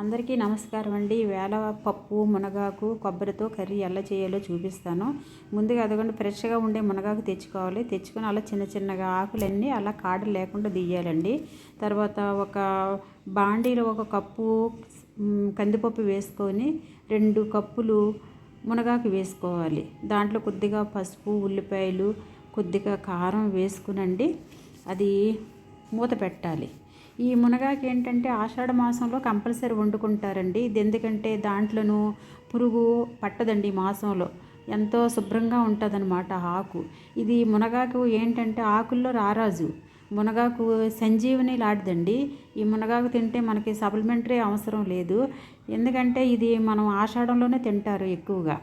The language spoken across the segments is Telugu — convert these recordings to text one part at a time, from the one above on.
అందరికీ నమస్కారం అండి. వేళ పప్పు మునగాకు కొబ్బరితో కర్రీ ఎలా చేయాలో చూపిస్తాను. ముందుగా అదిగోండి ఫ్రెష్గా ఉండే మునగాకు తెచ్చుకోవాలి. తెచ్చుకొని అలా చిన్న చిన్నగా ఆకులన్నీ అలా కాడలు లేకుండా తీయాలండి. తర్వాత ఒక బాండీలో ఒక కప్పు కందిపప్పు వేసుకొని రెండు కప్పులు మునగాకు వేసుకోవాలి. దాంట్లో కొద్దిగా పసుపు ఉల్లిపాయలు కొద్దిగా కారం వేసుకునండి. అది మూత పెట్టాలి. ఈ మునగాకు ఏంటంటే ఆషాఢ మాసంలో కంపల్సరీ వండుకుంటారండి. ఇది ఎందుకంటే దాంట్లోనూ పురుగు పట్టదండి ఈ మాసంలో. ఎంతో శుభ్రంగా ఉంటుందన్నమాట ఆకు. ఇది మునగాకు ఏంటంటే ఆకుల్లో రారాజు. మునగాకు సంజీవని లాంటిదండి. ఈ మునగాకు తింటే మనకి సప్లిమెంటరీ అవసరం లేదు. ఎందుకంటే ఇది మనం ఆషాఢంలోనే తింటారు ఎక్కువగా.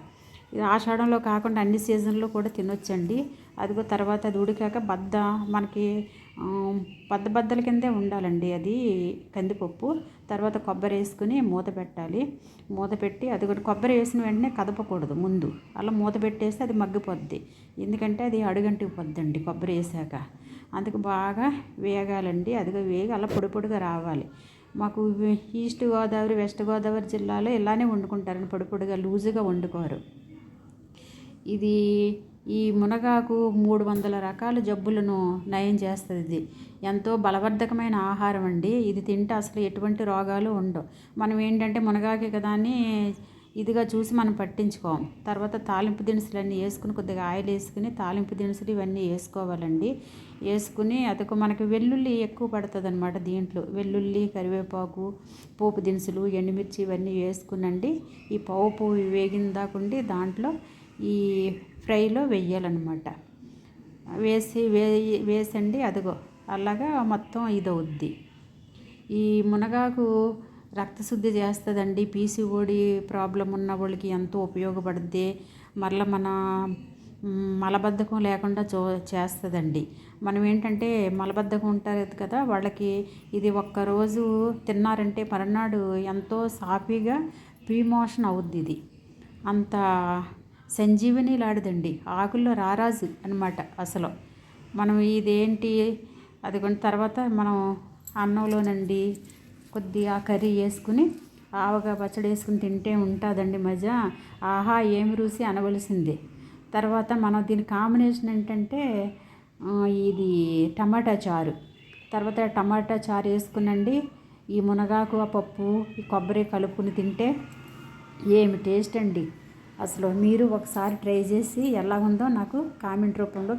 ఇది ఆషాఢంలో కాకుండా అన్ని సీజన్లో కూడా తినొచ్చండి. అదిగో తర్వాత అది ఉడికాక బద్ద మనకి ఆ, బద్దల కిందే ఉండాలండి అది కందిపప్పు. తర్వాత కొబ్బరి వేసుకుని మూత పెట్టాలి. మూత పెట్టి అది కూడా కొబ్బరి వేసిన వెంటనే కదపకూడదు ముందు. అలా మూత పెట్టేస్తే అది మగ్గిపోద్ది. ఎందుకంటే అది అడుగంటికి పొద్దండి కొబ్బరి వేసాక. అందుకు బాగా వేగాలండి. అదిగా వేగి అలా పొడి పొడిగా రావాలి. మాకు ఈస్ట్ గోదావరి వెస్ట్ గోదావరి జిల్లాలో ఇలానే వండుకుంటారండి. పొడి పొడిగా లూజుగా వండుకోరు. ఇది ఈ మునగాకు మూడు వందల రకాల జబ్బులను నయం చేస్తుంది. ఇది ఎంతో బలవర్ధకమైన ఆహారం అండి. ఇది తింటే అసలు ఎటువంటి రోగాలు ఉండవు. మనం ఏంటంటే మునగాకే కదా అని ఇదిగా చూసి మనం పట్టించుకోం. తర్వాత తాలింపు దినుసులు అన్నీ వేసుకుని కొద్దిగా ఆయిల్ వేసుకుని తాలింపు దినుసులు ఇవన్నీ వేసుకోవాలండి. వేసుకుని అదొక మనకి వెల్లుల్లి ఎక్కువ పడుతుంది అనమాట దీంట్లో. వెల్లుల్లి కరివేపాకు పోపు దినుసులు ఎండుమిర్చి ఇవన్నీ వేసుకునండి. ఈ పోపు వేగిన దాకుండి దాంట్లో ఈ ఫ్రైలో వెయ్యాలన్నమాట. వేసి వే వేసండి అదిగో అలాగా మొత్తం ఇదవుద్ది. ఈ మునగాకు రక్తశుద్ధి చేస్తుందండి. పీసీఓడి ప్రాబ్లం ఉన్న వాళ్ళకి ఎంతో ఉపయోగపడుద్ది. మరల మన మలబద్ధకం లేకుండా చో చేస్తుందండి. మనం ఏంటంటే మలబద్ధకం ఉంటారు కదా వాళ్ళకి ఇది ఒక్కరోజు తిన్నారంటే మరునాడు ఎంతో సాఫీగా ప్రీమోషన్ అవుద్ది ఇది. అంత సంజీవని లాడదండి ఆకుల్లో రారాజు అనమాట అసలు. మనం ఇదేంటి? అది కొన్ని తర్వాత మనం అన్నంలోనండి కొద్దిగా కర్రీ వేసుకుని ఆవగా పచ్చడి వేసుకుని తింటే ఉంటుందండి మజా. ఆహా ఏమి రుచి అనవలసిందే. తర్వాత మనం దీని కాంబినేషన్ ఏంటంటే ఇది టమాటా చారు. తర్వాత టమాటా చారు వేసుకునండి. ఈ మునగాకు ఆ పప్పు ఈ కొబ్బరి కలుపుకుని తింటే ఏమి టేస్ట్ అండి? అసలు మీరు ఒకసారి ట్రై చేసి ఎలా ఉందో నాకు కామెంట్ రూపంలో